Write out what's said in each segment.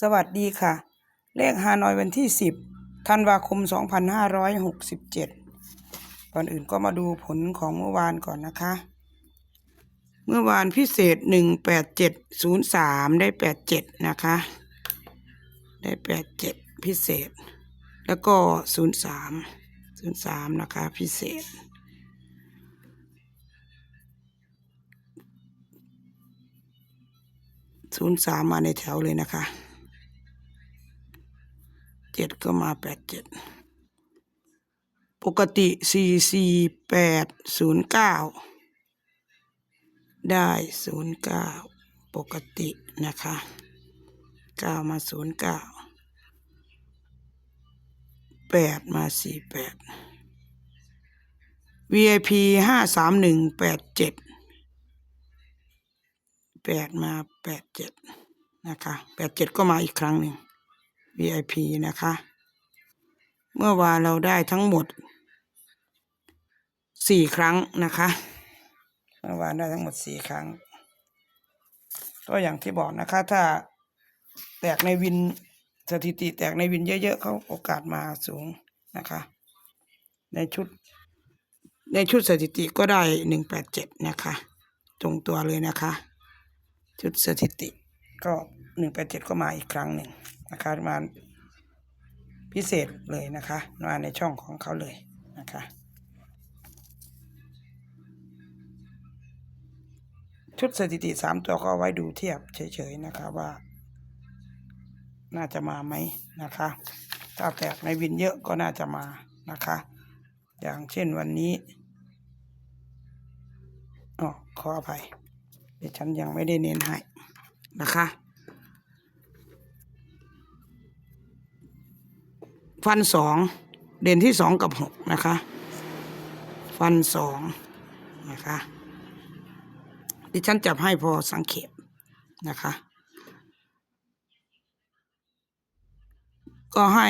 สวัสดีค่ะ เลขฮานอยวันที่สิบธันวาคมสองพันห้าร้อยหกสิบเจ็ดก่อนอื่นก็มาดูผลของเมื่อวานก่อนนะคะ เมื่อวานพิเศษหนึ่งแปดเจ็ดศูนย์สามได้แปดเจ็ดนะคะ ได้แปดเจ็ดพิเศษ แล้วก็ศูนย์สามศูนย์สามนะคะ พิเศษศูนย์สามมาในแถวเลยนะคะ ดก็มาแปดเจ็ดปกติสี่สี่แปดศูนย์เก้าได้ศูนย์เก้าปกตินะคะเก้ามาศูนย์เก้าแปดมาสี่แปด VIP ห้าสามหนึ่งแปดเจ็ดแปดมาแปดเจ็ดนะคะแปดเจ็ดก็มาอีกครั้งหนึ่ง VIP นะคะ เมื่อวานเราได้ทั้งหมดสี่ครั้งนะคะ เมื่อวานได้ทั้งหมดสี่ครั้ง ก็อย่างที่บอกนะคะ ถ้าแตกในวินสถิติแตกในวินเยอะๆเขาโอกาสมาสูงนะคะ ในชุด ในชุดสถิติก็ได้หนึ่งแปดเจ็ดนะคะตรงตัวเลยนะคะ ชุดสถิติก็หนึ่งแปดเจ็ดก็มาอีกครั้งหนึ่ง นะคะมาพิเศษเลยนะคะมาในช่องของเขาเลยนะคะชุดสถิติสามตัวก็เอาไว้ดูเทียบเฉยๆนะคะว่า น่าจะมาไหมนะคะ ถ้าแตกในวินเยอะก็น่าจะมานะคะ อย่างเช่นวันนี้อ๋อขออภัยดิฉันยังไม่ได้เน้นให้นะคะ ฟันสองเด่นที่สองกับหกนะคะ ฟันสองนะคะดิฉันจับให้พอสังเขปนะคะ ก็ให้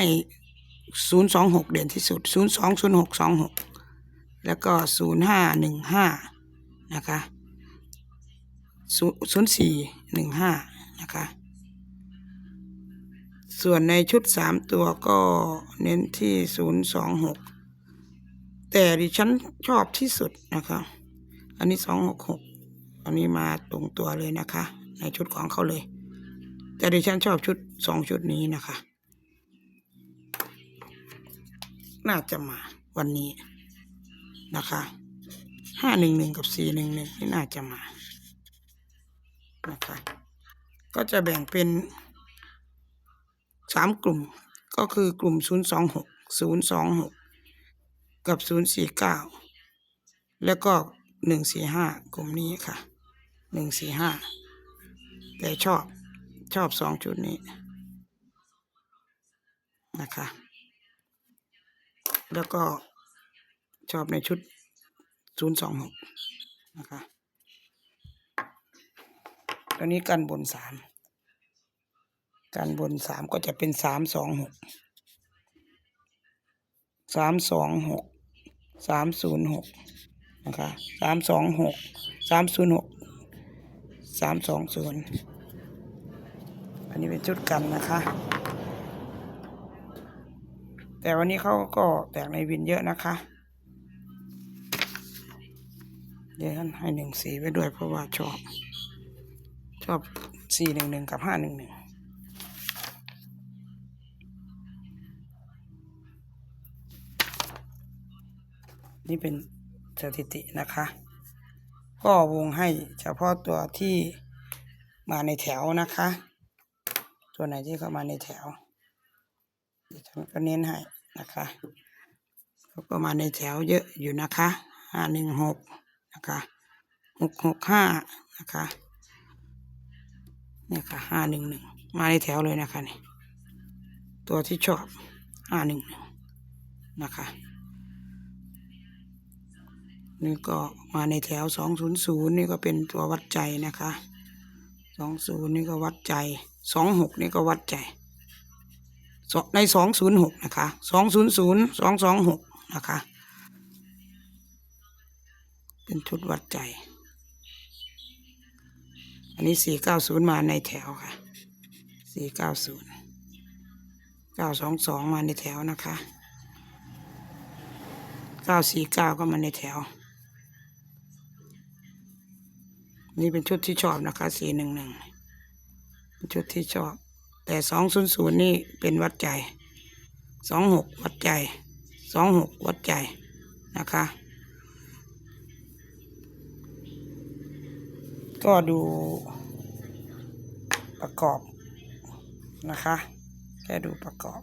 ศูนย์สองหกเด่นที่สุดศูนย์สองศูนย์หกสองหกแล้วก็ศูนย์ห้าหนึ่งห้านะคะศูนย์สี่หนึ่งห้านะคะ ส่วนในชุดสามตัวก็เน้นที่ศูนย์สองหกแต่ดิฉันชอบที่สุดนะคะ อันนี้สองหกหกอันนี้มาตรงตัวเลยนะคะ ในชุดของเขาเลย แต่ดิฉันชอบชุดสองชุดนี้นะคะ น่าจะมาวันนี้นะคะห้าหนึ่งหนึ่งกับสี่หนึ่งหนึ่งนี่น่าจะมานะคะ ก็จะแบ่งเป็น สามกลุ่มก็คือกลุ่มศูนย์สองหกศูนย์สองหกกับศูนย์สี่เก้าแล้วก็หนึ่งสี่ห้ากลุ่มนี้ค่ะหนึ่งสี่ห้าแต่ชอบชอบสองชุดนี้นะคะ แล้วก็ชอบในชุดศูนย์สองหกนะคะตัวนี้กันบนสาม กันบนสามก็จะเป็นสามสองหกสามสองหกสามศูนย์หกนะคะสามสองหกสามศูนย์หกสามสองศูนย์อันนี้เป็นชุดกันนะคะ แต่วันนี้เขาก็แตกในวินเยอะนะคะ เดี๋ยวท่านให้หนึ่งสีไว้ด้วยเพราะว่าชอบ ชอบสี่หนึ่งหนึ่งกับห้าหนึ่งหนึ่ง นี่เป็นสถิตินะคะ ก็วงให้เฉพาะตัวที่มาในแถวนะคะ ตัวไหนที่เข้ามาในแถวฉันก็เน้นให้นะคะเขาก็มาในแถวเยอะอยู่นะคะห้าหนึ่งหกนะคะหกหกห้านะคะเนี่ยค่ะห้าหนึ่งหนึ่งมาในแถวเลยนะคะนี่ตัวที่ชอบห้าหนึ่งหนึ่งนะคะ นี่ก็มาในแถวสองศูนย์ศูนย์นี่ก็เป็นตัววัดใจนะคะสองศูนย์นี่ก็วัดใจสองหกนี่ก็วัดใจในสองศูนย์หกนะคะสองศูนย์ศูนย์สองสองหกนะคะ เป็นชุดวัดใจ อันนี้สี่เก้าศูนย์มาในแถวค่ะสี่เก้าศูนย์เก้าสองสองมาในแถวนะคะเก้าสี่เก้าก็มาในแถว นี่เป็นชุดที่ชอบนะคะสี่หนึ่งหนึ่งชุดที่ชอบ แต่สองศูนย์ศูนย์นี่เป็นวัดใจสองหกวัดใจสองหกวัดใจนะคะ ก็ดูประกอบนะคะแค่ดูประกอบ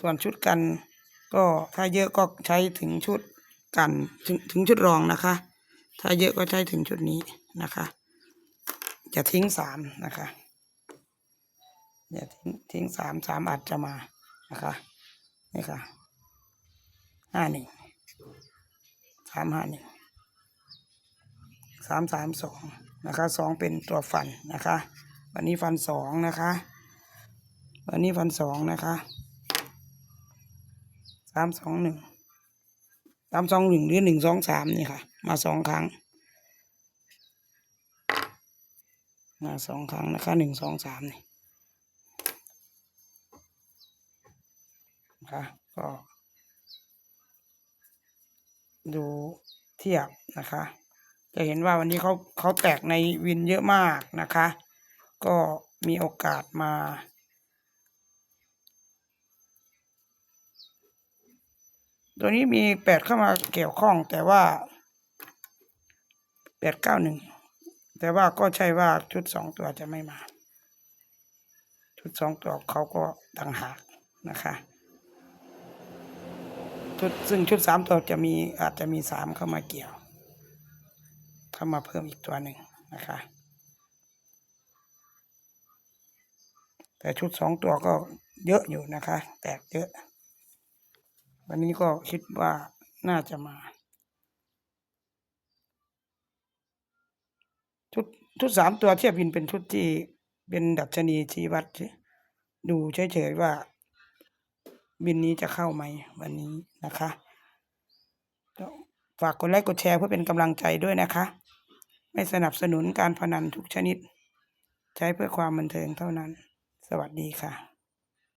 ส่วนชุดกันก็ถ้าเยอะก็ใช้ถึงชุดกันถึงถึงชุดรองนะคะ ถ้าเยอะก็ใช้ถึงชุดนี้นะคะ จะทิ้งสามนะคะอย่าทิ้งทิ้งสามสามอาจจะมานะคะนี่ค่ะห้าหนึ่งสามห้าหนึ่งสามสามสองนะคะสองเป็นตัวฟันนะคะ วันนี้ฟันสองนะคะ วันนี้ฟันสองนะคะสามสองหนึ่ง สามสองหนึ่งหรือหนึ่งสองสามนี่ค่ะ มาสองครั้ง มาสองครั้งนะคะหนึ่งสองสามนี่นะคะก็ดูเทียบนะคะ จะเห็นว่าวันนี้เขาเขาแตกในวินเยอะมากนะคะ ก็มีโอกาสมา ตัวนี้มีแปดเข้ามาเกี่ยวข้อง แต่ว่าแปดเก้าหนึ่งแต่ว่าก็ใช่ว่าชุดสองตัวจะไม่มา ชุดสองตัวเขาก็ต่างหากนะคะชุดซึ่งชุดสามตัวจะมีอาจจะมีสามเข้ามาเกี่ยว เข้ามาเพิ่มอีกตัวหนึ่งนะคะแต่ชุดสองตัวก็เยอะอยู่นะคะ แตกเยอะ วันนี้ก็คิดว่าน่าจะมา ชุดชุดสามตัวเทียบวินเป็นชุดที่เป็นดัชนีชี้วัดดูเฉยๆว่า บินนี้จะเข้าไหมวันนี้นะคะ ฝากกดไลค์กดแชร์เพื่อเป็นกำลังใจด้วยนะคะ ไม่สนับสนุนการพนันทุกชนิด ใช้เพื่อความบันเทิงเท่านั้น สวัสดีค่ะ